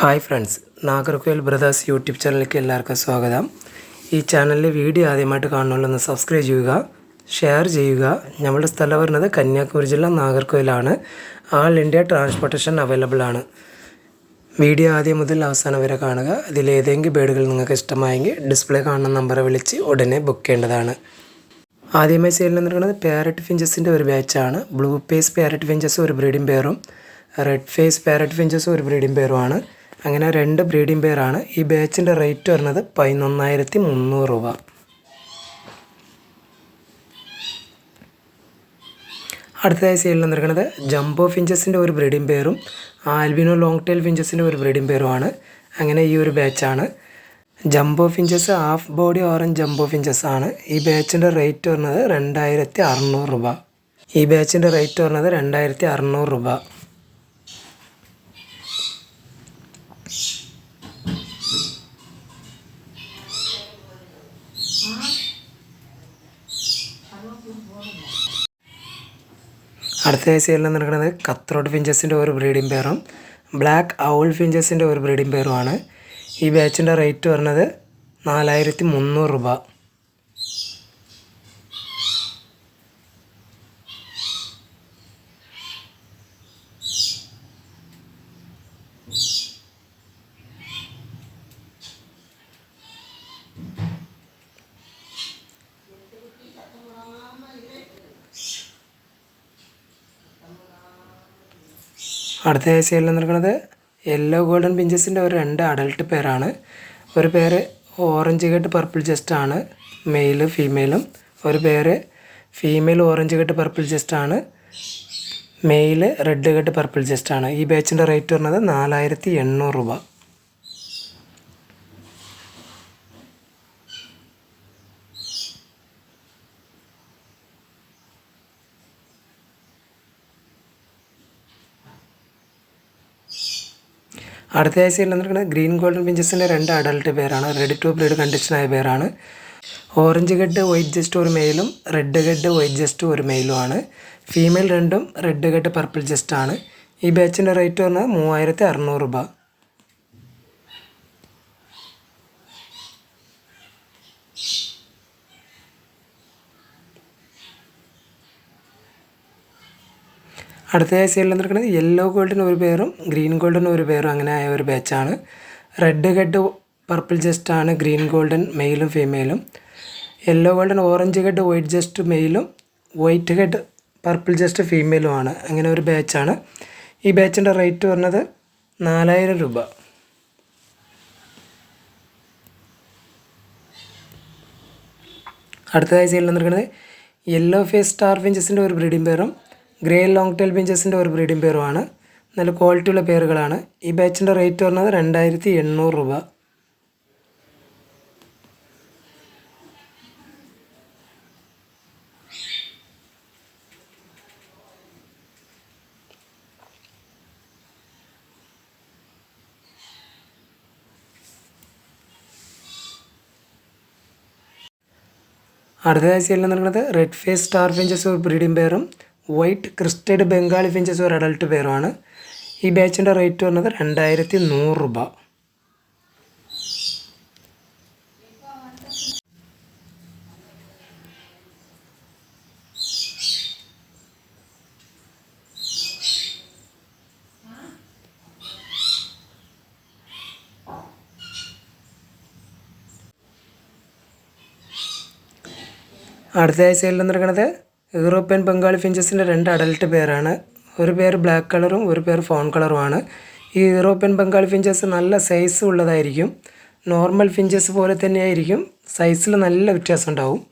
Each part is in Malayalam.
Hi friends Nagercoil brothers YouTube ചാനലിലേക്ക് എല്ലാവർക്കും സ്വാഗതം. ഈ ചാനലിലെ വീഡിയോ ആദ്യമായിട്ട് കാണുന്നുള്ളൊന്ന് സബ്സ്ക്രൈബ് ചെയ്യുക ഷെയർ ചെയ്യുക. നമ്മുടെ സ്ഥലം വരുന്നത് കന്യാകുമാരി ജില്ല നാഗർകോയിലാണ്. ആൾ ഇന്ത്യ ട്രാൻസ്പോർട്ടേഷൻ അവൈലബിൾ ആണ്. വീഡിയോ ആദ്യം മുതൽ അവസാനം വരെ കാണുക. അതിലേതെങ്കിലും ബേഡുകൾ നിങ്ങൾക്ക് ഇഷ്ടമായെങ്കിൽ ഡിസ്പ്ലേ കാണുന്ന നമ്പറെ വിളിച്ച് ഉടനെ ബുക്ക് ചെയ്യേണ്ടതാണ്. ആദ്യമായി സെയിൽ നിന്നിരിക്കുന്നത് പാരറ്റ് ഫിഞ്ചസിന്റെ ഒരു ബാച്ചാണ്. ബ്ലൂ പേസ് പാരറ്റ് ഫിഞ്ചസ് ഒരു ബ്രീഡിംഗ് പെയറും റെഡ് ഫേസ് പാരറ്റ് ഫിഞ്ചസ് ഒരു ബ്രീഡിംഗ് പെയറുമാണ് അങ്ങനെ രണ്ട് ബ്രീഡിംഗ് പെയറാണ് ഈ ബാച്ചിന്റെ റേറ്റ് വരുന്നത് പതിനൊന്നായിരത്തി മുന്നൂറ് രൂപ. അടുത്തതായി സെയിൽ വന്നിരിക്കുന്നത് ജംബോ ഫിഞ്ചസിന്റെ ഒരു ബ്രീഡിംഗ് പെയറും ആൽബിനോ ലോങ് ടെയിൽ ഫിഞ്ചസിന്റെ ഒരു ബ്രീഡിംഗ് പെയറുമാണ്. അങ്ങനെ ഈ ഒരു ബാച്ചാണ്. Jumbo finches half body orange jumbo finches ആണ്. ഈ ബാച്ചിന്റെ റേറ്റ് വരുന്നത് രണ്ടായിരത്തി അറുന്നൂറ് രൂപ. ഈ ബാച്ചിന്റെ റേറ്റ് വരുന്നത് രണ്ടായിരത്തി അറുന്നൂറ് രൂപ. അടുത്ത സൈഡിൽ നടക്കുന്നത് കത്രോട്ട് ഫിഞ്ചസിന്റെ ഒരു ബ്രീഡിംഗ് പെയറും ബ്ലാക്ക് ഔൾ ഫിഞ്ചസിന്റെ ഒരു ബ്രീഡിംഗ് പെയറുമാണ്. ഈ ബാച്ചിന്റെ റേറ്റ് വരുന്നത് നാലായിരത്തി മുന്നൂറ് രൂപ. അടുത്ത ആഴ്ചയിൽ നിൽക്കുന്നത് യെല്ലോ ഗോൾഡൻ പിഞ്ചസിന്റെ ഒരു രണ്ട് അഡൽട്ട് പേരാണ് ഒരു പേര് ഓറഞ്ച് കെട്ട് പർപ്പിൾ ജസ്റ്റാണ് മെയിൽ ഫീമെയിലും ഒരു പേര് ഫീമെയിൽ ഓറഞ്ച് കെട്ട് പർപ്പിൾ ജസ്റ്റാണ് മെയിൽ റെഡ് കെട്ട് പർപ്പിൾ ജസ്റ്റാണ് ഈ ബാച്ചിന്റെ റേറ്റ് വരുന്നത് നാലായിരത്തി എണ്ണൂറ് രൂപ. അടുത്ത ആഴ്ചയിൽ വന്നിരിക്കുന്നത് ഗ്രീൻ ഗോൾഡൻ പിഞ്ചസിന്റെ രണ്ട് അഡൾട്ട് പേരാണ് റെഡ് ടു ബ്രീഡ് കണ്ടീഷനായ പേരാണ് ഓറഞ്ച് ഗഡ് വൈറ്റ് ജസ്റ്റ് ഒരു മെയിലും റെഡ് ഗഡ് വൈറ്റ് ജസ്റ്റ് ഒരു മെയിലുമാണ് ഫീമെയിൽ രണ്ടും റെഡ് ഗഡ് പർപ്പിൾ ജസ്റ്റ് ആണ്. ഈ ബാച്ചിന്റെ റേറ്റ് പറഞ്ഞാൽ മൂവായിരത്തി അറുന്നൂറ് രൂപ. അടുത്തതായി സൈഡിൽ നിൽക്കുന്നത് യെല്ലോ ഗോൾഡിന് ഒരു പേരും ഗ്രീൻ ഗോൾഡിന് ഒരു പേരും അങ്ങനെ ആയ ഒരു ബാച്ചാണ് റെഡ് ഹെഡ് പർപ്പിൾ ജസ്റ്റ് ആണ് ഗ്രീൻ ഗോൾഡൻ മെയിലും ഫീമെയിലും yellow golden orange head white chest മെയിലും വൈറ്റ് ഹെഡ് പർപ്പിൾ ജസ്റ്റ് ഫീമെയിലും ആണ്. അങ്ങനെ ഒരു ബാച്ചാണ് ഈ ബാച്ചിന്റെ റേറ്റ് പറഞ്ഞത് നാലായിരം രൂപ. അടുത്തതായി സെയിൽ നിൽക്കുന്നത് യെല്ലോ ഫേസ് സ്റ്റാർ ഫിഞ്ചസിന്റെ ഒരു ബ്രീഡിംഗ് പേരും ഗ്രേ ലോങ് ടെയിൽ ബെഞ്ചസിന്റെ ഒരു ബ്രീഡിംഗ് പേരുമാണ് നല്ല ക്വാളിറ്റിയുള്ള പേരുകളാണ് ഈ ബാച്ചിന്റെ റേറ്റ് പറഞ്ഞത് രണ്ടായിരത്തി എണ്ണൂറ് രൂപ. അടുത്തതായി ആഴ്ചയിൽ നിൽക്കുന്നത് റെഡ് ഫേസ് സ്റ്റാർ ഫിഞ്ചസ് ഒരു ബ്രീഡിംഗ് പെയറും വൈറ്റ് ക്രിസ്റ്റഡ് ബംഗാളി ഫിഞ്ചസ് ഒരു അഡൾട്ട് പേരുമാണ് ഈ ബാച്ചിന്റെ റേറ്റ് വരുന്നത് രണ്ടായിരത്തി നൂറ് രൂപ. അടുത്ത ആഴ്ചയിൽ നിന്നിരിക്കുന്നത് യൂറോപ്യൻ ബംഗാളി ഫിഞ്ചസിന്റെ രണ്ട് അഡൽട്ട് പേരാണ്. ഒരു പേര് ബ്ലാക്ക് കളറും ഒരു പേര് ഫോൺ കളറുമാണ്. ഈ യൂറോപ്യൻ ബംഗാളി ഫിഞ്ചസ് നല്ല സൈസ് ഉള്ളതായിരിക്കും. നോർമൽ ഫിഞ്ചസ് പോലെ തന്നെയായിരിക്കും. സൈസിൽ നല്ല വ്യത്യാസം ഉണ്ടാവും.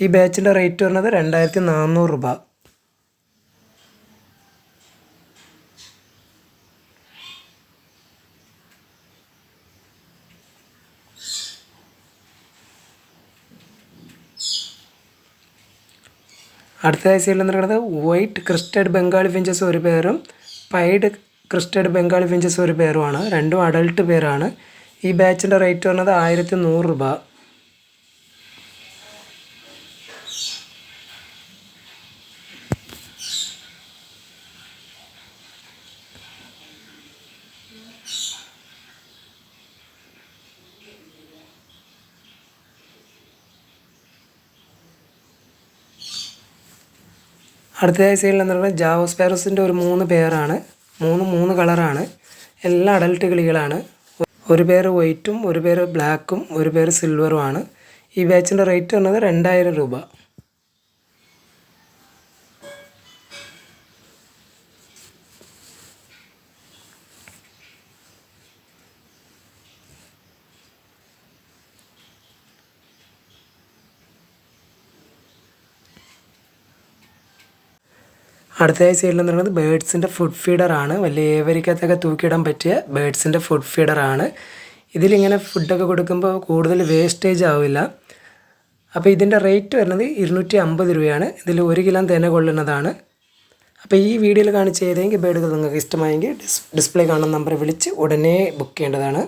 ഈ ബാച്ചിന്റെ റേറ്റ് വരുന്നത് രണ്ടായിരത്തി നാനൂറ് രൂപ. അടുത്തതായി സൈഡിൽ പറയുന്നത് വൈറ്റ് ക്രിസ്റ്റഡ് ബംഗാളി ഫിഞ്ചസ് ഒരു പേരും പൈഡ് ക്രിസ്റ്റഡ് ബംഗാളി ഫിഞ്ചസ് ഒരു പേരുമാണ് രണ്ടും അഡൾട്ട് പേരാണ് ഈ ബാച്ചിന്റെ റേറ്റ് പറഞ്ഞത് ആയിരത്തി നൂറ് രൂപ. അടുത്തതായി സൈഡിൽ എന്ന് പറഞ്ഞാൽ ജാവോസ്പാരോസിന്റെ ഒരു മൂന്ന് പേരാണ് മൂന്ന് മൂന്ന് കളറാണ് എല്ലാ അഡൽട്ട് കിളികളാണ്. ഒരു പേര് വൈറ്റും ഒരു പേര് ബ്ലാക്കും ഒരു പേര് സിൽവറുമാണ് ഈ ബാച്ചിന്റെ റേറ്റ് വന്നത് രണ്ടായിരം രൂപ. അടുത്തതായി സൈഡിൽ എന്ന് പറയുന്നത് ബേഡ്സിന്റെ ഫുഡ് ഫീഡറാണ്. വലിയ ഏവരിക്കകത്തൊക്കെ തൂക്കിയിടാൻ പറ്റിയ ബേഡ്സിന്റെ ഫുഡ് ഫീഡറാണ്. ഇതിലിങ്ങനെ ഫുഡൊക്കെ കൊടുക്കുമ്പോൾ കൂടുതൽ വേസ്റ്റേജ് ആവില്ല. അപ്പോൾ ഇതിന്റെ റേറ്റ് വരുന്നത് ഇരുന്നൂറ്റി അമ്പത് രൂപയാണ്. ഇതിൽ ഒരു കിലോ തേന കൊള്ളുന്നതാണ്. അപ്പോൾ ഈ വീഡിയോയിൽ കാണിച്ച ഏതെങ്കിലും ബേഡുകൾ നിങ്ങൾക്ക് ഇഷ്ടമായെങ്കിൽ ഡിസ് ഡിസ്പ്ലേ കാണുന്ന നമ്പർ വിളിച്ച് ഉടനെ ബുക്ക് ചെയ്യേണ്ടതാണ്.